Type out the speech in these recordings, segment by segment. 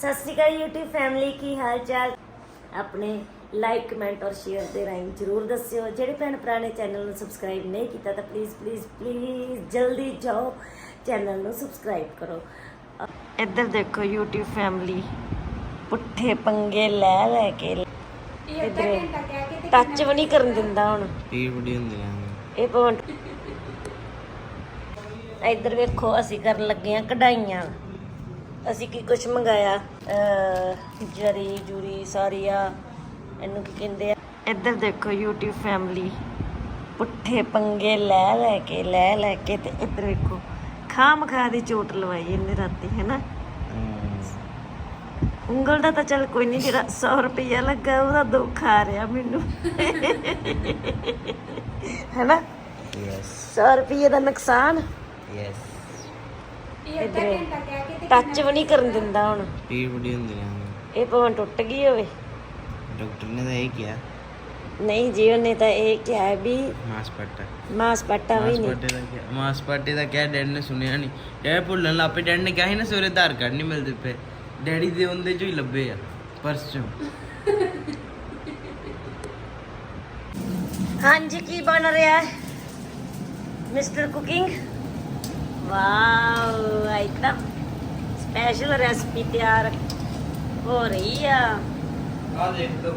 ਸਤਿ ਸ਼੍ਰੀ ਅਕਾਲ YouTube family ਕੀ ਹਾਲ ਚਾਲ ਆਪਣੇ ਲਾਈਕ ਕਮੈਂਟ ਔਰ ਸ਼ੇਅਰ ਦੇ ਰਾਹੀਂ ਜਰੂਰ ਦੱਸਿਓ। ਜਿਹੜੇ ਭੈਣ ਭਰਾ ਨੇ ਚੈਨਲ ਨੂੰ ਸਬਸਕ੍ਰਾਈਬ ਨਹੀਂ ਕੀਤਾ ਤਾਂ ਪਲੀਜ਼ ਪਲੀਜ਼ ਪਲੀਜ਼ ਜਲਦੀ ਜਾਓ ਚੈਨਲ ਨੂੰ ਸਬਸਕ੍ਰਾਈਬ ਕਰੋ। ਇੱਧਰ ਦੇਖੋ YouTube ਫੈਮਿਲੀ ਪੁੱਠੇ ਪੰਗੇ ਲੈ ਲੈ ਕੇ। ਇੱਧਰ ਟੱਚ ਵੀ ਨਹੀਂ ਕਰਨ ਦਿੰਦਾ ਹੁਣ। ਇਹ ਬੜੀ ਹੁੰਦੀਆਂ ਇਹ ਪਵਨ ਇੱਧਰ ਵੇਖੋ ਅਸੀਂ ਕਰਨ ਲੱਗੇ ਆ ਕਢਾਈਆਂ। ਅਸੀਂ ਕੀ ਕੁਛ ਮੰਗਾਇਆ? ਜਰੀ ਜੂਰੀ ਸਾਰੀਆ ਇਹਨੂੰ ਕੀ ਕਹਿੰਦੇ ਆ? ਇੱਧਰ ਦੇਖੋ YouTube ਫੈਮਿਲੀ ਪੁੱਠੇ ਪੰਗੇ ਲੈ ਲੈ ਕੇ ਲੈ ਲੈ ਕੇ ਤੇ ਇੱਧਰ ਵੇਖੋ। ਖਾਮ ਖਾ ਦੀ ਚੋਟ ਲਵਾਈ ਇਹਨੇ ਰਾਤੀ ਹੈਨਾ? ਉਂਗਲ ਦਾ ਤਾਂ ਚੱਲ ਕੋਈ ਨਹੀਂ ਜਿਹੜਾ 100 ਰੁਪਈਆ ਲੱਗਾ ਉਹਦਾ ਦੁੱਖ ਆ ਰਿਹਾ ਮੈਨੂੰ। ਹੈਨਾ? ਯੈਸ 100 ਰੁਪਏ ਦਾ ਨੁਕਸਾਨ? ਯੈਸ ਇਧਰ ਟੱਚ ਵੀ ਨਹੀਂ ਕਰਨ ਦਿੰਦਾ ਹੁਣ। ਇਹ ਬੜੀ ਹੁੰਦੀਆਂ ਇਹ ਭਾਵੇਂ ਟੁੱਟ ਗਈ ਹੋਵੇ। ਡਾਕਟਰ ਨੇ ਤਾਂ ਇਹ ਕਿਹਾ। ਨਹੀਂ ਜੀ ਉਹਨੇ ਤਾਂ ਇਹ ਕਿਹਾ ਹੈ ਵੀ ਮਾਸਪੱਟਾ ਮਾਸਪਾਟਾ ਵੀ ਨਹੀਂ। ਮਾਸਪੱਟੇ ਦਾ ਕਿਹਾ ਮਾਸਪੱਟੇ ਦਾ ਕਿਹਾ ਡੈਡ ਨੇ ਸੁਣਿਆ ਨਹੀਂ। ਇਹ ਭੁੱਲਣ ਲੱਪੇ ਡੈਡ ਨੇ ਕਿਹਾ ਸੀ ਨਾ ਸਵੇਰੇ ਆਧਾਰ ਕਾਰਡ ਨਹੀਂ ਮਿਲਦੇ ਪਏ। ਡੈਡੀ ਦੇ ਉਹਦੇ ਚੋਂ ਹੀ ਲੱਭੇ ਆ ਪਰਸ ਚੋਂ। ਹਾਂਜੀ ਕੀ ਬਣ ਰਿਹਾ ਹੈ? Mister cooking? Wow item special recipe ਤਿਆਰ ਹੋ ਰਹੀ ਆ। ਆ ਦੇਖ ਦੋ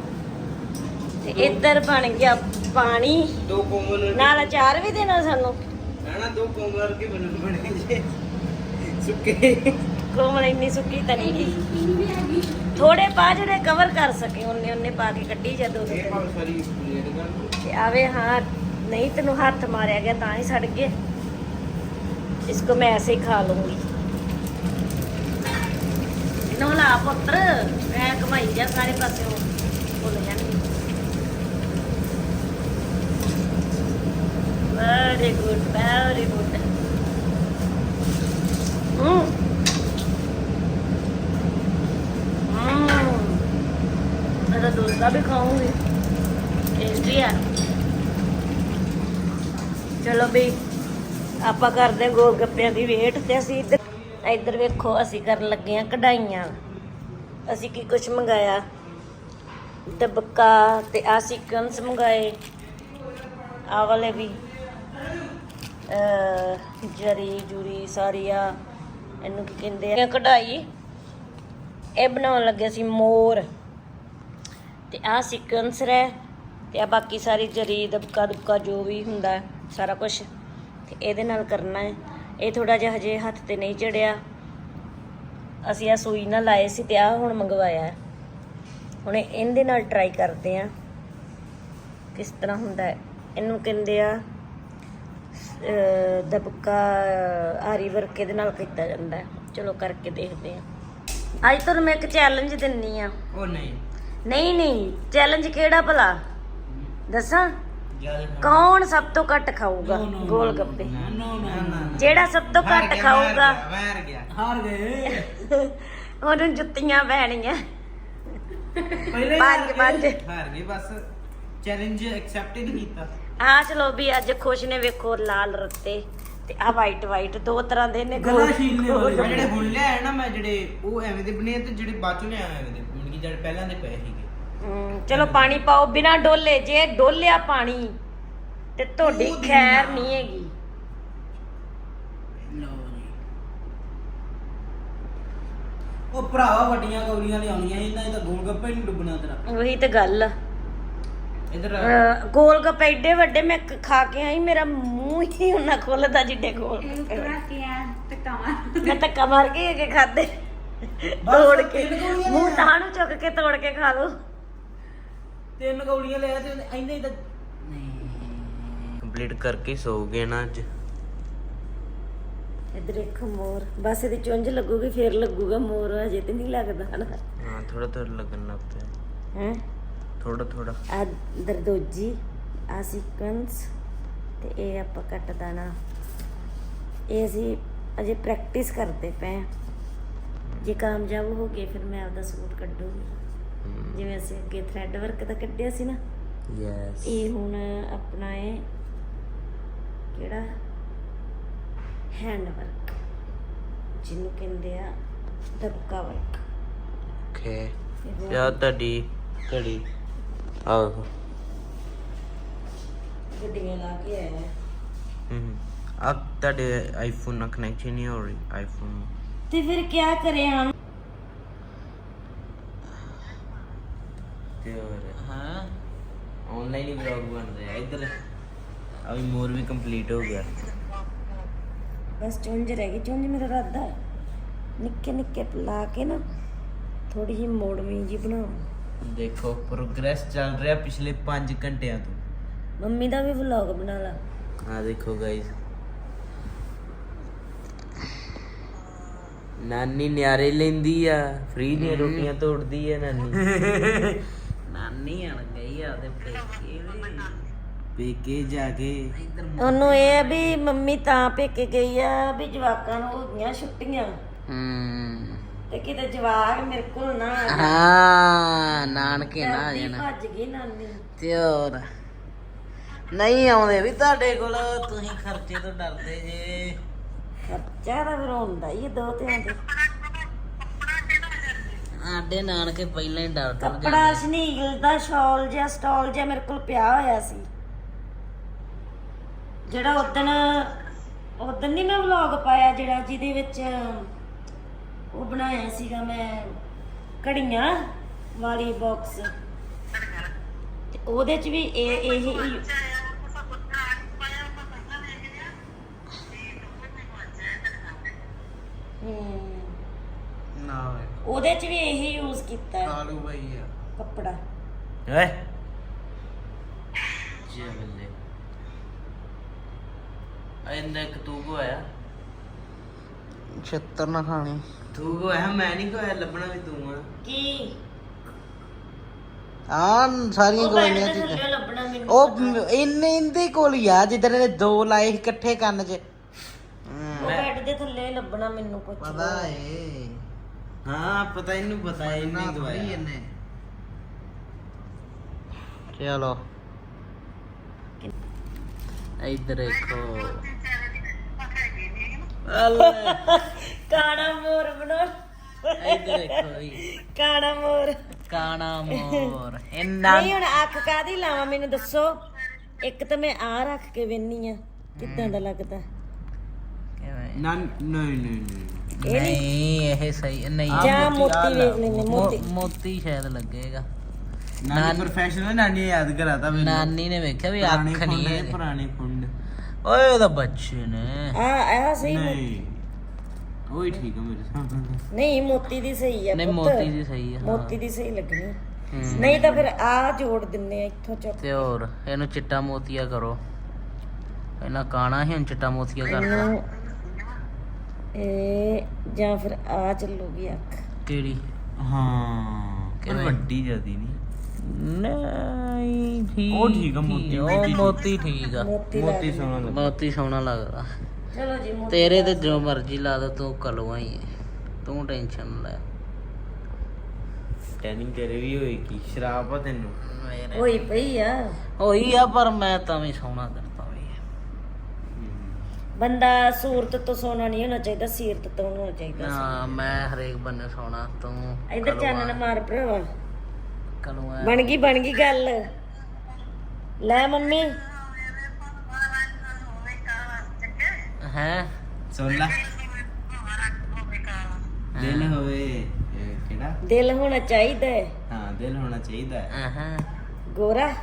ਤੇ ਇੱਧਰ ਬਣ ਗਿਆ ਪਾਣੀ। ਦੋ ਕੋਮਲ ਨਾਲ ਅਚਾਰ ਵੀ ਦੇਣਾ ਸਾਨੂੰ। ਨਾ ਦੋ ਕੋਮਲ ਕੇ ਬਣ ਬਣੇ ਜੇ। ਸੁੱਕੇ। ਕੋਮਲ ਇੰਨੀ ਸੁੱਕੀ ਤਾਂ ਨਹੀਂ ਗਈ ਥੋੜੇ ਪਾ ਜਿਹੜੇ ਕਵਰ ਕਰ ਸਕੇ ਉਹਨੇ ਉਹਨੇ ਪਾ ਕੇ ਕੱਢੀ ਜਦੋਂ ਇਹ ਭਾਵੇਂ ਸਾਰੀ ਪਲੇਟ ਕਰ ਤੇ ਆਵੇ ਹਾਂ ਨਹੀਂ ਤੈਨੂੰ ਹੱਥ ਮਾਰਿਆ ਗਿਆ ਤਾਂ ਹੀ ਸੜ ਗਏ। ਇਸਕੋ ਮੈਂ ਐਸੇ ਹੀ ਖਾ ਲੂੰਗੀ ਇਹਨੂੰ ਲਾ ਪੁੱਤਰ ਮੈਂ ਕਮਾਈ ਜਾ ਸਾਰੇ ਪਾਸਿਓਂ ਭੁੱਲ ਜਾਣਗੇ ਵੈਰੀ ਗੁੱਡ ਵੈਰੀ ਗੁੱਡ ਹੂੰ ਹੂੰ ਮੈਂ ਤਾਂ ਡੋਸਾ ਵੀ ਖਾਊਂਗੀ ਟੇਸਟੀ ਆ ਚਲੋ ਵੀ ਆਪਾਂ ਕਰਦੇ ਹਾਂ ਗੋਲ ਗੱਪਿਆਂ ਦੀ ਵੇਟ ਤੇ ਅਸੀਂ ਇੱਧਰ ਇੱਧਰ ਵੇਖੋ ਅਸੀਂ ਕਰਨ ਲੱਗੇ ਆ ਕਢਾਈਆਂ। ਅਸੀਂ ਕੀ ਕੁਛ ਮੰਗਾਇਆ? ਦਬਕਾ ਤੇ ਆ ਸੀਕਵੈਂਸ ਮੰਗਾਏ। ਆ ਵਾਲੇ ਵੀ। ਅਹ, ਜਰੀ ਜੁਰੀ ਸਾਰੀਆ। ਇਹਨੂੰ ਕੀ ਕਹਿੰਦੇ ਆ? ਕਢਾਈ। ਇਹ ਬਣਾਉਣ ਲੱਗੇ ਸੀ ਮੋਰ। ਤੇ ਆ ਸੀਕਵੈਂਸਰ ਹੈ ਤੇ ਆ ਬਾਕੀ ਸਾਰੀ ਜਰੀ ਦਬਕਾ ਦੁਬਕਾ ਜੋ ਵੀ ਹੁੰਦਾ ਸਾਰਾ ਕੁਝ ਇਹਦੇ ਨਾਲ ਕਰਨਾ ਹੈ। ਇਹ ਥੋੜਾ ਜਿਹਾ ਹਜੇ ਹੱਥ ਤੇ ਨਹੀਂ ਚੜਿਆ। ਅਸੀਂ ਆ ਸੂਈ ਨਾਲ ਲਾਏ ਸੀ ਤੇ ਆ ਹੁਣ ਮੰਗਵਾਇਆ ਹੈ। ਹੁਣ ਇਹ- ਇਹਦੇ ਨਾਲ ਟਰਾਈ ਕਰਦੇ ਆ ਕਿਸ ਤਰ੍ਹਾਂ ਹੁੰਦਾ ਹੈ। ਇਹਨੂੰ ਕਹਿੰਦੇ ਆ ਦਬਕਾ ਆਰੀ ਵਰਕ ਇਹਦੇ ਨਾਲ ਕੀਤਾ ਜਾਂਦਾ ਹੈ। ਚਲੋ ਕਰਕੇ ਦੇਖਦੇ ਆ ਅੱਜ ਤੁਹਾਨੂੰ ਮੈਂ ਇੱਕ ਚੈਲੰਜ ਦਿੰਨੀ ਆ ਉਹ ਨਹੀਂ। ਨਹੀਂ ਨਹੀਂ। ਚੈਲੰਜ ਕਿਹੜਾ ਭਲਾ? ਦੱਸਾਂ? ਕੌਣ ਸਭ ਤੋਂ ਘੱਟ ਖਾਊਗਾ? ਗੋਲ ਗੱਪੇ। ਜਿਹੜਾ ਸਭ ਤੋਂ ਘੱਟ ਖਾਊਗਾ। ਮਾਰ ਗਿਆ। ਹਾਰ ਗਏ। ਉਹਨੂੰ ਜੁੱਤੀਆਂ ਪੈਣੀਆਂ। ਪਹਿਲੇ ਪੰਜ ਪੰਜ ਹਾਰ ਗਏ ਬਸ ਚੈਲੰਜ ਐਕਸੈਪਟ ਹੀ ਨਹੀਂ ਕੀਤਾ। ਆ ਚਲੋ ਵੀ ਅੱਜ ਖੁਸ਼ ਨੇ ਵੇਖੋ ਲਾਲ ਰੱਤੇ ਤੇ ਆ ਵਾਈਟ ਵਾਈਟ ਦੋ ਤਰ੍ਹਾਂ ਦੇ ਨੇ ਗਲਾ। ਵਾਲੇ। ਜਿਹੜੇ ਹੁਣ ਲਿਆਏ ਨਾ ਮੈਂ ਜਿਹੜੇ ਉਹ ਐਵੇਂ ਦੇ ਬਣੇ ਆ ਤੇ ਜਿਹੜੇ ਬਾਅਦ ਚੋਂ ਲਿਆਏ ਐਵੇਂ ਦੇ। ਮਤਲਬ ਕਿ ਜਿਹੜੇ ਪਹਿਲਾਂ ਦੇ ਪਏ ਹਮ, ਚਲੋ ਪਾਣੀ ਪਾਓ ਬਿਨਾ ਡੋਲੇ ਜੇ ਡੋਲਿਆ ਪਾਣੀ ਤੇ ਤੁਹਾਡੀ ਖੈਰ। ਨਹੀਂ ਹੈਗੀ। ਉਹ ਭਰਾਵਾ ਵੱਡੀਆਂ ਕੌਲੀਆਂ ਲਿਆਉਣੀਆਂ ਇਹਨਾਂ ਇਹ ਤਾਂ ਗੋਲ ਗੱਪੇ ਨਹੀਂ ਡੁੱਬਣਾ ਤੇਰਾ। ਉਹੀ ਤੇ ਗੱਲ। ਆ। ਇਧਰ ਗੋਲ ਗੱਪੇ ਏਡੇ ਵੱਡੇ ਮੈਂ ਖਾ ਕੇ ਆਈ ਮੇਰਾ ਮੂੰਹ ਹੀ ਉਹਨਾਂ ਖੁੱਲਦਾ ਜਿੱਡੇ ਗੋਲ ਮੈਂ ਤਾਂ ਕਮਰ ਕੇ ਕੇ ਖਾਦੇ। ਤੋੜ ਕੇ। ਮੂੰਹ। ਤਾਂ ਨੂੰ ਚੁੱਕ ਕੇ ਤੋੜ ਕੇ ਖਾ ਲਓ। ਤਿੰਨ ਕੌਲੀਆਂ ਲਿਆ ਤੇ ਇੰਨੇ ਹੀ ਤਾਂ ਕੰਪਲੀਟ ਕਰਕੇ ਸੋ ਗਏ ਨਾ ਅੱਜ। ਇਧਰ ਇੱਕ ਮੋਰ। ਬਸ ਇਹਦੀ ਚੁੰਝ ਲੱਗੂਗੀ ਫੇਰ ਲੱਗੂਗਾ ਮੋਰ ਅਜੇ ਤੇ ਨਹੀਂ ਲੱਗਦਾ ਹਨਾ। ਹਾਂ ਥੋੜਾ ਥੋੜਾ ਲੱਗਣ ਲੱਗ ਪਿਆ। ਹੈ? ਥੋੜਾ ਥੋੜਾ ਆ ਦਰਦੋਜੀ ਆ ਸੀਕਵੈਂਸ ਤੇ ਇਹ ਆਪਾਂ ਕੱਟ ਦੇਣਾ ਇਹ ਅਸੀਂ ਅਜੇ ਪ੍ਰੈਕਟਿਸ ਕਰਦੇ ਪਏ ਜੇ ਕਾਮਯਾਬ ਹੋ ਗਏ ਫਿਰ ਮੈਂ ਆਪਦਾ ਸੂਟ ਕੱਢੂਗੀ। ਜਿਵੇਂ ਅਸੀਂ ਅੱਗੇ ਥ੍ਰੈਡ ਵਰਕ ਦਾ ਕੱਢਿਆ ਸੀ ਨਾ ਯੈਸ ਇਹ ਹੁਣ ਆਪਣਾ ਇਹ ਕਿਹੜਾ? ਹੈਂਡ ਵਰਕ ਜਿਹਨੂੰ ਕਹਿੰਦੇ ਆ ਦਬਕਾ ਵਰਕ ਓਕੇ ਯਾ ਤੁਹਾਡੀ ਘੜੀ ਆਹੋ ਗੱਡੀਆਂ ਲਾ ਕੇ ਆਇਆ ਹੂੰ। ਆ ਤੁਹਾਡੇ ਆਈਫੋਨ ਨਾਲ ਕਨੈਕਸ਼ਨ ਨਹੀਂ ਹੋ ਰਹੀ ਆਈਫੋਨ ਤੇ ਫਿਰ ਕੀ ਕਰੇ ਹਮ ਤੇ ਹੋਰ ਹਾਂ ਆਨਲਾਈਨ ਹੀ ਵਲੌਗ ਬਣ ਰਿਹਾ ਇੱਧਰ ਅਭੀ ਮੋਰ ਵੀ ਕੰਪਲੀਟ ਹੋ ਗਿਆ ਬਸ ਚੁੰਝ ਰਹਿ ਗਈ ਚੁੰਝ ਮੇਰਾ ਰਾਦਾ ਹੈ। ਨਿੱਕੇ ਨਿੱਕੇ ਲਾ ਕੇ ਨਾ ਥੋੜੀ ਜਿਹੀ ਮੋੜਵੀਂ ਜੀ ਬਣਾਉ ਦੇਖੋ ਪ੍ਰੋਗਰੈਸ ਚੱਲ ਰਿਹਾ ਪਿਛਲੇ 5 ਘੰਟਿਆਂ ਤੋਂ ਮੰਮੀ ਦਾ ਵੀ ਵਲੌਗ ਬਣਾ ਲਾ ਆ ਦੇਖੋ ਗਾਇਸ ਨਾਨੀ ਨਿਆਰੇ ਲੈਂਦੀ ਆ ਫ੍ਰੀ ਦੀਆਂ ਰੋਟੀਆਂ ਤੋੜਦੀ ਆ ਨਾਨੀ ਨਾਨੀ ਆਣ ਗਈ ਆ ਉਹਦੇ ਪੇਕੇ ਵੀ। ਪੇਕੇ ਜਾ ਕੇ। ਉਹਨੂੰ ਇਹ ਆ ਵੀ ਮੰਮੀ ਤਾਂ ਪੇਕੇ ਗਈ ਆ ਵੀ ਜਵਾਕਾਂ ਨੂੰ ਹੋ ਗਈਆਂ ਛੁੱਟੀਆਂ। ਹੂੰ। ਤੇ ਕਿਤੇ ਜਵਾਕ ਮੇਰੇ ਕੋਲ ਨਾ ਆ ਜਾਣ। ਹਾਂ ਨਾਨਕੇ ਨਾ ਆ ਡਰਦੀ ਜਾਣਾ। ਭੱਜ ਗਈ ਨਾਨੀ। ਤੇ ਹੋਰ ਨਹੀਂ ਆਉਂਦੇ ਵੀ ਤੁਹਾਡੇ ਕੋਲ ਤੁਸੀਂ ਖਰਚੇ ਤੋਂ ਡਰਦੇ ਜੇ। ਖਰਚਾ ਤਾਂ ਫਿਰ ਹੁੰਦਾ ਹੀ ਆ ਦੋ ਤਿਆਂ ਦੇ। ਆਡੇ ਨਾਨਕੇ ਪਹਿਲਾਂ ਹੀ ਡਰ ਡਰ ਕੱਪੜਾ ਸ਼ਨੀਲ ਦਾ ਸ਼ਾਲ ਜਿਹਾ ਸਟਾਲ ਜਿਹਾ ਮੇਰੇ ਕੋਲ ਪਿਆ ਹੋਇਆ ਸੀ। ਜਿਹੜਾ ਉਦਣ ਉਦਣ ਨਹੀਂ ਮੈਂ ਵਲੌਗ ਪਾਇਆ ਜਿਹੜਾ ਜਿਹਦੇ ਵਿੱਚ ਉਹ ਬਣਾਇਆ ਸੀਗਾ ਮੈਂ ਘੜੀਆਂ ਵਾਲੀ ਬਾਕਸ ਤੇ ਉਹਦੇ ਚ ਵੀ ਇਹ ਇਹ ਹੀ ਹੂੰ। ਉਹਦੇ ਚ ਵੀ ਇਹੀ ਯੂਜ਼ ਕੀਤਾ ਹੈ। ਕਾਲੂ ਭਾਈ ਆ। ਕੱਪੜਾ। ਓਏ ਜੀ ਬੱਲੇ। ਐਂਦਾ ਕਿ ਤੂੰ ਕੋ ਆਇਆ ਛੱਤਰ ਨਾ ਖਾਣੀ। ਤੂੰ ਕੋ ਆਇਆ ਮੈਂ ਨਹੀਂ ਕੋ ਆਇਆ ਲੱਭਣਾ ਵੀ ਤੂੰ ਆ। ਕੀ? ਆ ਸਾਰੀਆਂ ਉਹ ਗੋਲੀਆਂ ਦੇ ਚੀਜ਼ਾਂ ਥੱਲੇ ਲੱਭਣਾ ਮੈਨੂੰ ਉਹ ਇੰਨੇ ਇੰਦੇ ਕੋਲ ਹੀ ਆ ਜਿੱਦਾਂ ਇਹਨੇ ਦੋ ਲਾਏ ਸੀ ਇਕੱਠੇ ਕੰਨ 'ਚ। ਉਹ ਬੈੱਡ ਦੇ ਥੱਲੇ ਲੱਭਣਾ ਮੈਨੂੰ ਪੁੱਛ ਪਤਾ ਏ। ਹਾਂ ਪਤਾ ਇਹਨੂੰ ਪਤਾ ਇਹ ਨਾ ਨਹੀਂ ਥੋੜੀ ਦਵਾਇਆ ਇਹਨੇ। ਚਲੋ। ਇੱਧਰ ਦੇਖੋ। ਕਾਣਾ ਮੋਰ ਬਣਾ। ਇੱਧਰ ਦੇਖੋ ਜੀ। ਕਾਣਾ ਮੋਰ। ਕਾਣਾ ਮੋਰ। ਇੰਨਾ ਨਹੀਂ ਹੁਣ ਅੱਖ ਕਾਦੀ ਲਾਵਾਂ ਮੈਨੂੰ ਦੱਸੋ। ਇੱਕ ਤਾਂ ਮੈਂ ਆ ਰੱਖ ਕੇ ਵੇਨੀ ਆ। ਕਿੱਦਾਂ ਦਾ ਲੱਗਦਾ? ਕਿਵੇਂ? ਨਾ ਨਹੀਂ ਨਹੀਂ ਨਹੀਂ। ਨਹੀਂ ਇਹ ਸਹੀ ਨਹੀਂ। ਜਾਂ ਮੋਤੀ ਵੇਖ ਲੈਨੇ ਮੋਤੀ ਮੋ- ਮੋਤੀ। ਸ਼ਾਇਦ ਲੱਗੇਗਾ। ਨਾਨੀ ਪ੍ਰੋਫੈਸ਼ਨਲ ਨਾਨੀ ਯਾਦ ਕਰਾਤਾ ਮੈਨੂੰ। ਨਾਨੀ ਨੇ ਵੇਖਿਆ ਵੀ ਪੁਰਾਣੇ ਅੱਖ ਖੁੰਡ ਨਹੀਂ ਨੇ ਹੈ ਪੁਰਾਣੇ ਖੁੰਡ। ਓਏ ਉਹਦਾ ਬੱਚੇ ਨੇ। ਆ ਆ ਸਹੀ ਮੋ- ਨਹੀਂ ਉਹ ਹੀ ਠੀਕ ਆ ਮੇਰੇ ਸਾਹਮਣੇ ਨਹੀਂ ਮੋਤੀ ਦੀ ਸਹੀ ਆ ਨਹੀਂ ਪੁੱਤ। ਮੋਤੀ ਦੀ ਸਹੀ ਆ ਹਾਂ। ਮੋਤੀ ਦੀ ਸਹੀ ਲੱਗਣੀ। ਹੂੰ। ਨਹੀਂ ਤਾਂ ਫਿਰ ਆ ਜੋੜ ਦਿੰਨੇ ਆ ਇੱਥੋਂ ਚੁੱਕ। ਤੇ ਹੋਰ ਇਹਨੂੰ ਚਿੱਟਾ ਮੋਤੀਆ ਕਰੋ। ਇਹਨਾਂ ਕਾਣਾ ਹੀ ਹੁਣ ਚਿੱਟਾ ਮੋਤੀਆ ਕਰਤਾ। ਇਹ ਜਾਂ ਫਿਰ ਆ ਚੱਲੂਗੀ ਅੱਖ। ਕਿਹੜੀ? ਹਾਂ ਪਰ ਕਿਵੇਂ? ਵੱਡੀ ਜਿਆਦੀ ਨਹੀਂ। ਨਹੀਂ ਠੀਕ ਉਹ ਠੀਕ ਆ, ਮੋਤੀ- ਉਹ ਮੋਤੀ ਮੋਤੀ ਠੀਕ ਆ। ਮੋਤੀ ਮੋਤੀ ਲੱਗ ਸੋਹਣਾ ਲੱਗਦਾ। ਮੋਤੀ ਸੋਹਣਾ ਲੱਗਦਾ। ਚਲੋ ਜੀ ਮੋਤੀ ਤੇਰੇ ਤੇ ਜੋ ਮਰਜ਼ੀ ਲਾ ਦੋ ਤੂੰ ਕਲਵਾ ਹੀ ਤੂੰ ਟੈਨਸ਼ਨ ਨਾ ਲੈ। ਟੈਨਿੰਗ ਤੇਰੇ ਵੀ ਹੋਏਗੀ ਸ਼ਰਾਬ ਆ ਤੈਨੂੰ। ਹੋਈ ਪਈ ਆ। ਹੋਈ ਆ ਪਰ ਮੈਂ ਤਾਂ ਵੀ ਸੋਹਣਾ ਕਰਤਾ ਵੀ ਬੰਦਾ ਸੂਰਤ ਤੋਂ ਸੋਨਾ ਨਹੀਂ ਹੋਣਾ ਚਾਹੀਦਾ ਸੀਰਤ ਤੋਂ ਹੋਣਾ ਚਾਹੀਦਾ ਨਾ ਮੈਂ ਹਰੇਕ ਬੰਨੇ ਸੋਹਣਾ ਤੂੰ ਇੱਧਰ ਚਾਨਣ ਮਾਰ ਭਰਾਵਾ। ਕਲਵਾ ਬਣ ਗਈ ਬਣ ਗਈ ਗੱਲ। ਲੈ ਮੰਮੀ। ਹੈ? ਸੁਣ ਲੈ। ਦਿਲ ਹੋਵੇ ਕਿਹੜਾ? ਦਿਲ ਹੋਣਾ ਚਾਹੀਦਾ ਹੈ। ਹਾਂ ਦਿਲ ਹੋਣਾ ਚਾਹੀਦਾ ਹੈ। ਆਹਾਂ ਗੋਰਾ।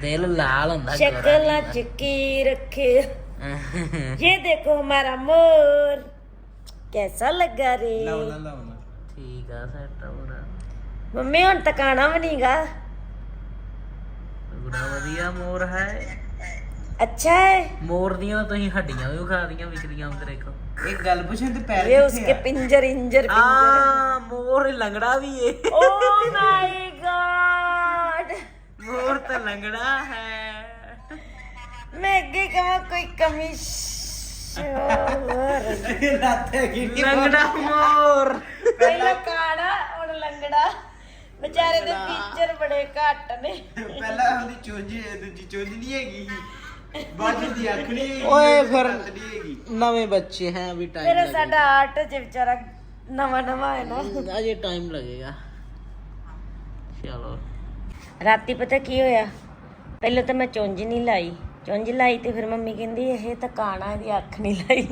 ਦਿਲ ਲਾਲ ਹੁੰਦਾ ਸ਼ਕਲਾਂ ਚ ਕੀ ਰੱਖੇ। ये देखो हमारा मोर कैसा लगा रे ਲਾਉਣਾ ਲਾਉਣਾ ਠੀਕ ਆ ਸੈਟ ਹੋਰ मम्मी ਹੁਣ ਤਕਾਣਾ ਵੀ ਨਹੀਂਗਾ ਬੜਾ ਵਧੀਆ ਮੋਰ ਹੈ अच्छा है ਮੋਰ ਦੀਆਂ ਤਾਂ ਤੁਸੀਂ ਹੱਡੀਆਂ ਵੀ ਖਾ ਦੀਆਂ ਵਿਚਲੀਆਂ ਉਧਰ ਦੇਖੋ ਇੱਕ ਗੱਲ ਪੁੱਛਾਂ ਤੇ ਪੈਰ ये ਕਿੱਥੇ उसके ਆ पिंजर इंजर ਆ ਮੋਰ ਲੰਗੜਾ ਵੀ ਏ ओ माय गॉड ਮੋਰ ਤਾਂ ਲੰਗੜਾ ਹੈ मैं अगे कहा कोई कमी शोर ਲੱਤ ਹੈਗੀ ਨੀ। ਲੰਗੜਾ ਮੋਰ ਪਹਿਲਾਂ ਕਾੜਾ ਹੁਣ ਲੰਗੜਾ ਵਿਚਾਰੇ ਦੇ ਫੀਚਰ ਬੜੇ ਘੱਟ ਨੇ ਪਹਿਲਾਂ ਉਹਦੀ ਚੋਂਜ ਦੂਜੀ ਚੋਂਜ ਨਹੀਂ ਹੈਗੀ ਸੀ। ਬਾਜੂ ਦੀ ਅੱਖ ਨਹੀਂ ਹੈਗੀ ਓਏ ਉਹਦੀ ਫਿਰ- ਲੱਤ ਨਹੀਂ ਹੈਗੀ ਨਵੇਂ ਬੱਚੇ ਹੈ ਵੀ ਟਾਈਮ ਮੇਰਾ ਸਾਡਾ ਆਰਟ ਚ ਵਿਚਾਰਾ ਨਵਾਂ ਨਵਾਂ ਹੈ ਨਾ ਅਜੇ ਟਾਈਮ ਲੱਗੇਗਾ ਚਲੋ ਰਾਤੀ ਪਤਾ ਕੀ ਹੋਇਆ ਪਹਿਲਾਂ ਤਾਂ ਮੈਂ ਚੁੰਝ ਨਹੀਂ ਲਾਈ ਚੁੰਝ ਲਾਈ ਤੇ ਫਿਰ ਮੰਮੀ ਕਹਿੰਦੀ ਇਹ ਤਾਂ ਕਾਣਾ ਇਹਦੀ ਅੱਖ ਨਹੀਂ ਲਾਈ।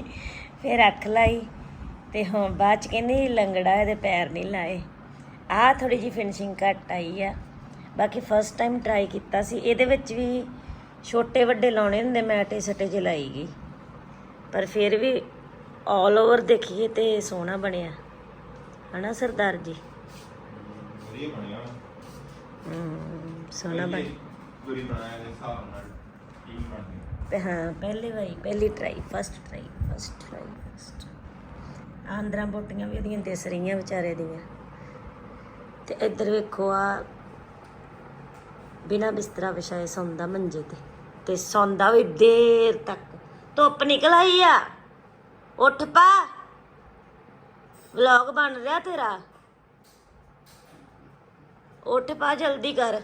ਫਿਰ ਅੱਖ ਲਾਈ ਤੇ ਹੁਣ ਬਾਅਦ ਚ ਕਹਿੰਦੀ ਲੰਗੜਾ ਇਹਦੇ ਪੈਰ ਨਹੀਂ ਲਾਏ। ਆਹ ਥੋੜੀ ਜੀ ਫਿਨਿਸ਼ਿੰਗ ਘੱਟ ਆਈ ਆ। ਬਾਕੀ ਫਸਟ ਟਾਈਮ ਟਰਾਈ ਕੀਤਾ ਸੀ। ਇਹਦੇ ਵਿੱਚ ਵੀ ਛੋਟੇ ਵੱਡੇ ਲਾਉਣੇ ਹੁੰਦੇ ਮੈਂ ਅਟੇ ਸਟੇ ਚ ਲਾਈ ਗਈ। ਪਰ ਫਿਰ ਵੀ ਆਲ ਓਵਰ ਦੇਖੀਏ ਤੇ ਸੋਹਣਾ ਬਣਿਆ। ਹਨਾ ਸਰਦਾਰ ਜੀ? ਵਧੀਆ ਬਣਿਆ। ਹਮ, ਸੋਹਣਾ ਬਣ ਦੂਰੀ ਬਣਾਇਆ ਦੇ ਹਿਸਾਬ ਨਾਲ? ਹਾਂ, ਪਹਿਲੀ ਵਾਰੀ, ਪਹਿਲੀ try first try first try first ਆਂਦਰਾਂ ਬੋਟੀਆਂ ਵੀ ਉਹਦੀਆਂ ਦਿਸ ਰਹੀਆਂ ਵਿਚਾਰੇ ਦੀਆਂ। ਤੇ ਇੱਧਰ ਵੇਖੋ ਆ, ਬਿਨਾ ਬਿਸਤਰਾ ਵਿਛਾਏ ਸੌਂਦਾ ਮੰਜੇ ਤੇ। ਤੇ ਸੌਂਦਾ ਵੀ ਦੇਰ ਤੱਕ। ਧੁੱਪ ਨਿਕਲ ਆਈ ਆ। ਉੱਠ ਪਾ। ਵਲੌਗ ਬਣ ਰਿਹਾ ਤੇਰਾ। ਉੱਠ ਪਾ, ਜਲਦੀ ਕਰ।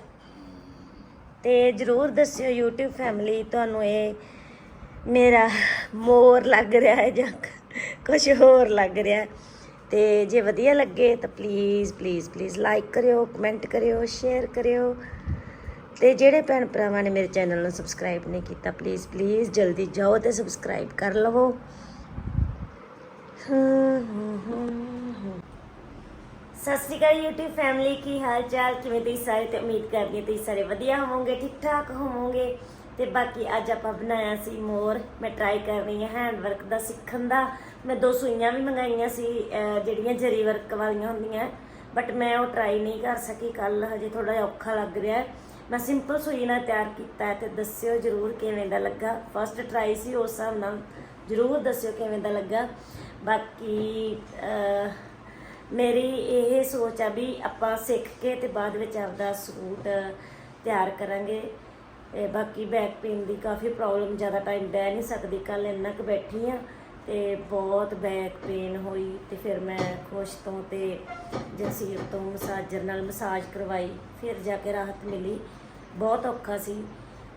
ਤੇ ਜਰੂਰ ਦੱਸਿਓ YouTube ਫੈਮਿਲੀ ਤੁਹਾਨੂੰ ਇਹ ਮੇਰਾ ਮੋਰ ਲੱਗ ਰਿਹਾ ਹੈ ਜਾਂ ਕੁਝ ਹੋਰ ਲੱਗ ਰਿਹਾ ਹੈ। ਤੇ ਜੇ ਵਧੀਆ ਲੱਗੇ ਤਾਂ ਪਲੀਜ਼ ਪਲੀਜ਼ ਪਲੀਜ਼ ਲਾਈਕ ਕਰਿਓ ਕਮੈਂਟ ਕਰਿਓ ਸ਼ੇਅਰ ਕਰਿਓ। ਤੇ ਜਿਹੜੇ ਭੈਣ ਭਰਾਵਾਂ ਨੇ ਮੇਰੇ ਚੈਨਲ ਨੂੰ ਸਬਸਕ੍ਰਾਈਬ ਨਹੀਂ ਕੀਤਾ ਪਲੀਜ਼ ਪਲੀਜ਼ ਜਲਦੀ ਜਾਓ ਤੇ ਸਬਸਕ੍ਰਾਈਬ ਕਰ ਲਵੋ। ਹੂੰ ਹੂੰ ਸਤਿ ਸ਼੍ਰੀ ਅਕਾਲ YouTube ਫੈਮਿਲੀ ਕੀ ਹਾਲ ਚਾਲ ਕਿਵੇਂ ਤੁਸੀਂ ਸਾਰੇ? ਤੇ ਉਮੀਦ ਕਰਦੀ ਹਾਂ ਤੁਸੀਂ ਸਾਰੇ ਵਧੀਆ ਹੋਵੋਗੇ ਠੀਕ ਠਾਕ ਹੋਵੋਗੇ। ਤੇ ਬਾਕੀ ਅੱਜ ਆਪਾਂ ਬਣਾਇਆ ਸੀ ਮੋਰ। ਮੈਂ ਟਰਾਈ ਕਰ ਰਹੀ ਹਾਂ ਹੈਂਡ ਵਰਕ ਦਾ, ਸਿੱਖਣ ਦਾ। ਮੈਂ ਦੋ ਸੂਈਆਂ ਵੀ ਮੰਗਾਈਆਂ ਸੀ ਜਿਹੜੀਆਂ ਜਰੀ ਵਰਕ ਵਾਲੀਆਂ ਹੁੰਦੀਆਂ। ਬਟ ਮੈਂ ਉਹ ਟਰਾਈ ਨਹੀਂ ਕਰ ਸਕੀ ਕੱਲ ਹਜੇ ਥੋੜਾ ਜਿਹਾ ਔਖਾ ਲੱਗ ਰਿਹਾ। ਮੈਂ ਸਿੰਪਲ ਸੂਈ ਨਾਲ ਤਿਆਰ ਕੀਤਾ ਹੈ ਤੇ ਦੱਸਿਓ ਜਰੂਰ ਕਿਵੇਂ ਦਾ ਲੱਗਾ। ਫਸਟ ਟਰਾਈ ਸੀ ਉਸ ਹਿਸਾਬ ਨਾਲ। ਜਰੂਰ ਦੱਸਿਓ ਕਿਵੇਂ ਦਾ ਲੱਗਾ। ਬਾਕੀ ਮੇਰੀ ਇਹ ਸੋਚ ਆ ਵੀ ਆਪਾਂ ਸਿੱਖ ਕੇ ਤੇ ਬਾਅਦ ਵਿੱਚ ਆਪਦਾ ਸੂਟ ਤਿਆਰ ਕਰਾਂਗੇ। ਤੇ ਬਾਕੀ ਬੈਕ ਪੇਨ ਦੀ ਕਾਫੀ ਪ੍ਰੋਬਲਮ ਜ਼ਿਆਦਾ ਟਾਈਮ ਬਹਿ ਨਹੀਂ ਸਕਦੀ ਕੱਲ ਇੰਨਾ ਕੁ ਬੈਠੀ ਆ ਤੇ ਬਹੁਤ ਬੈਕ ਪੇਨ ਹੋਈ ਤੇ ਫਿਰ ਮੈਂ ਖੁਸ਼ ਤੋਂ ਤੇ ਜਸੀਰ ਤੋਂ ਮਸਾਜਰ ਨਾਲ ਮਸਾਜ ਕਰਵਾਈ, ਫਿਰ ਜਾ ਕੇ ਰਾਹਤ ਮਿਲੀ। ਬਹੁਤ ਔਖਾ ਸੀ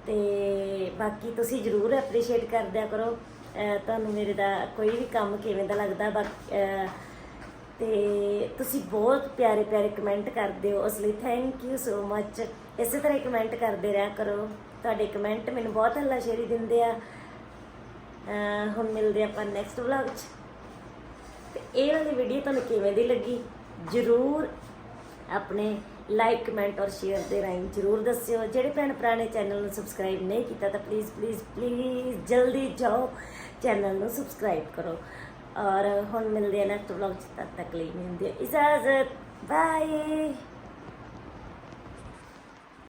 ਤੇ ਬਾਕੀ ਤੁਸੀਂ ਜਰੂਰ ਐਪਰੀਸ਼ੀਏਟ ਕਰਦਿਆ ਕਰੋ। ਤੁਹਾਨੂੰ ਮੇਰੇ ਦਾ ਕੋਈ ਵੀ ਕੰਮ ਕਿਵੇਂ ਦਾ ਲੱਗਦਾ, ਬਾਕੀ ਤੇ ਤੁਸੀਂ ਬਹੁਤ ਪਿਆਰੇ ਪਿਆਰੇ ਕਮੈਂਟ ਕਰਦੇ ਹੋ ਉਸ ਲਈ ਥੈਂਕ ਯੂ ਸੋ ਮੱਚ ਇਸੇ ਤਰ੍ਹਾਂ ਕਮੈਂਟ ਕਰਦੇ ਰਿਹਾ ਕਰੋ। ਤੁਹਾਡੇ ਕਮੈਂਟ ਮੈਨੂੰ ਬਹੁਤ ਹੱਲਾਸ਼ੇਰੀ ਦਿੰਦੇ ਆ। ਹੁਣ ਮਿਲਦੇ ਆਪਾਂ ਨੈਕਸਟ ਵਲੌਗ 'ਚ। ਤੇ ਇਹ ਵਾਲੀ ਵੀਡੀਓ ਤੁਹਾਨੂੰ ਕਿਵੇਂ ਦੀ ਲੱਗੀ? ਜਰੂਰ ਆਪਣੇ ਲਾਈਕ ਕਮੈਂਟ ਔਰ ਸ਼ੇਅਰ ਦੇ ਰਾਹੀਂ ਜਰੂਰ ਦੱਸਿਓ। ਜਿਹੜੇ ਭੈਣ ਭਰਾ ਨੇ ਚੈਨਲ ਨੂੰ ਸਬਸਕ੍ਰਾਈਬ ਨਹੀਂ ਕੀਤਾ ਤਾਂ ਪਲੀਜ਼ ਪਲੀਜ਼ ਪਲੀਜ਼ ਜਲਦੀ ਜਾਓ। ਚੈਨਲ ਨੂੰ ਸਬਸਕ੍ਰਾਈਬ ਕਰੋ। ਔਰ ਹੁਣ ਮਿਲਦੇ ਆ ਨੈਕਸਟ ਵਲੌਗ 'ਚ ਤਦ ਤੱਕ ਲਈ ਮੈਨੂੰ ਦਿਓ ਇਜਾਜ਼ਤ ਬਾਏ